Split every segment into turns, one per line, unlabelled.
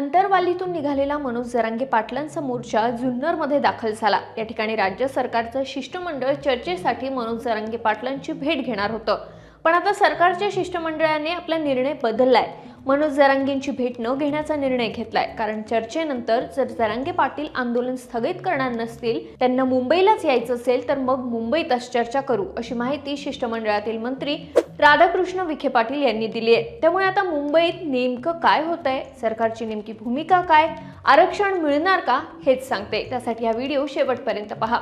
अंतरवालीतून निघालेला मनोज जरांगे पाटलांचा मोर्चा जुन्नरमध्ये दाखल झाला. या ठिकाणी राज्य सरकारचं शिष्टमंडळ चर्चेसाठी मनोज जरांगे पाटलांची भेट घेणार होतं. पण आता सरकारच्या शिष्टमंडळाने आपला निर्णय बदललाय. मनोज जरांगेंची भेट न घेण्याचा निर्णय घेतलाय. कारण चर्चेनंतर जर जरांगे पाटील आंदोलन स्थगित करणार नसतील त्यांना मुंबईलाच यायचं असेल तर मग मुंबईतच चर्चा करू अशी माहिती शिष्टमंडळातील मंत्री राधाकृष्ण विखे पाटील यांनी दिली आहे. त्यामुळे आता मुंबईत नेमकं काय होत आहे सरकारची नेमकी भूमिका काय आरक्षण मिळणार का हेच सांगते. त्यासाठी हा व्हिडिओ शेवटपर्यंत पहा.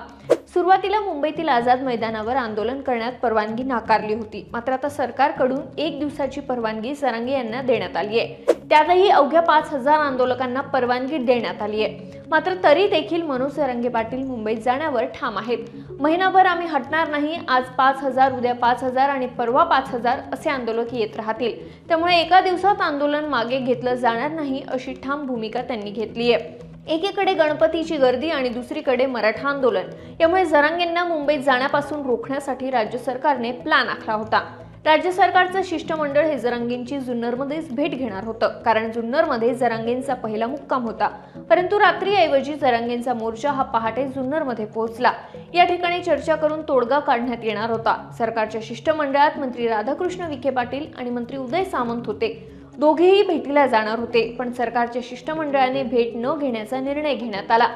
सुरुवातीला मुंबईतील आझाद मैदानावर आंदोलन करण्यात परवानगी नाकारली होती. मात्र आता सरकारकडून एक दिवसाची परवानगी सरांगे यांना देण्यात आली आहे. त्यातही अवघ्या पाच हजार आंदोलकांना परवानगी देण्यात आली आहे. मात्र तरी देखील मनोज सरंगे पाटील मुंबईत जाण्यावर ठाम आहेत. महिनाभर आम्ही हटणार नाही आज पाच हजार उद्या पाच हजार आणि परवा पाच हजार असे आंदोलक येत राहतील. त्यामुळे एका दिवसात आंदोलन मागे घेतलं जाणार नाही अशी ठाम भूमिका त्यांनी घेतली आहे. एकीकडे गणपतीची गर्दी आणि दुसरीकडे मराठा आंदोलन. यामुळे जरांगेंना मुंबईत जाण्यापासून रोखण्यासाठी राज्य सरकारने प्लॅन आखला होता. राज्य सरकारचं शिष्टमंडळ हे जरांगेंची जुन्नरमध्येच भेट घेणार होतं. कारण जुन्नरमध्ये जरांगेंचा पहिला मुक्काम होता. परंतु रात्रीऐवजी जरांगेंचा मोर्चा हा पहाटे जुन्नरमध्ये पोहोचला. या ठिकाणी चर्चा करून तोडगा काढण्यात येणार होता. सरकारच्या शिष्टमंडळात मंत्री राधाकृष्ण विखे पाटील आणि मंत्री उदय सामंत होते. दोघेही भेटीला जाणार होते पण सरकारच्या शिष्टमंडळाने भेट न घेण्याचा निर्णय घेण्यात आला.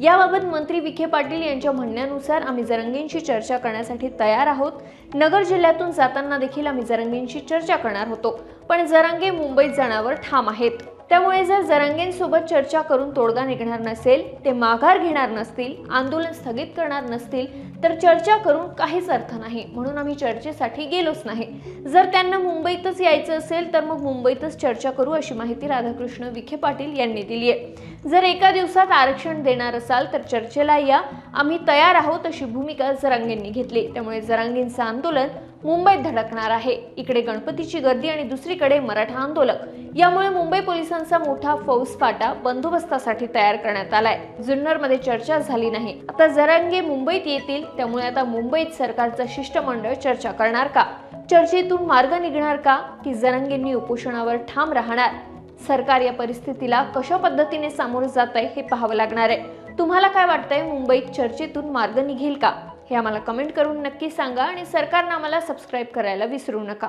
याबाबत मंत्री विखे पाटील यांच्या म्हणण्यानुसार आम्ही जरंगींशी चर्चा करण्यासाठी तयार आहोत. नगर जिल्ह्यातून जाताना देखील आम्ही जरंगींशी चर्चा करणार होतो पण जरांगे मुंबईत जाण्यावर ठाम आहेत. त्यामुळे जर जरांगेंसोबत चर्चा करून तोडगा निघणार नसेल ते माघार घेणार नसतील आंदोलन स्थगित करणार नसतील तर चर्चा करून काहीच अर्थ नाही. म्हणून आम्ही चर्चेसाठी गेलोच नाही. जर त्यांना मुंबईतच यायचं असेल तर मग मुंबईतच चर्चा करू अशी माहिती राधाकृष्ण विखे पाटील यांनी दिली आहे. जर एका दिवसात आरक्षण देणार असाल तर चर्चेला या. आम्ही तयार आहोत अशी भूमिका जरांगेंनी घेतली. त्यामुळे जरांगेंचं आंदोलन मुंबईत धडकणार आहे. इकडे गणपतीची गर्दी आणि दुसरीकडे मराठा आंदोलक. यामुळे मुंबई पोलिसांचा मोठा फौजफाटा बंदोबस्तासाठी तयार करण्यात आलाय. जुन्नरमध्ये चर्चा झाली नाही. आता जरांगे मुंबईत येतील त्यामुळे आता मुंबईत सरकारचं शिष्टमंडळ चर्चा करणार का? चर्चेतून मार्ग निघणार का? की जरांगेंनी उपोषणावर ठाम राहणार? सरकार या परिस्थितीला कशा पद्धतीने सामोरं जात आहे हे पाहावं लागणार आहे. तुम्हाला काय वाटतंय? मुंबईत चर्चेतून मार्ग निघेल का? हे आम्हाला कमेंट करून नक्की सांगा आणि सरकारनं आम्हाला सबस्क्राईब करायला विसरू नका.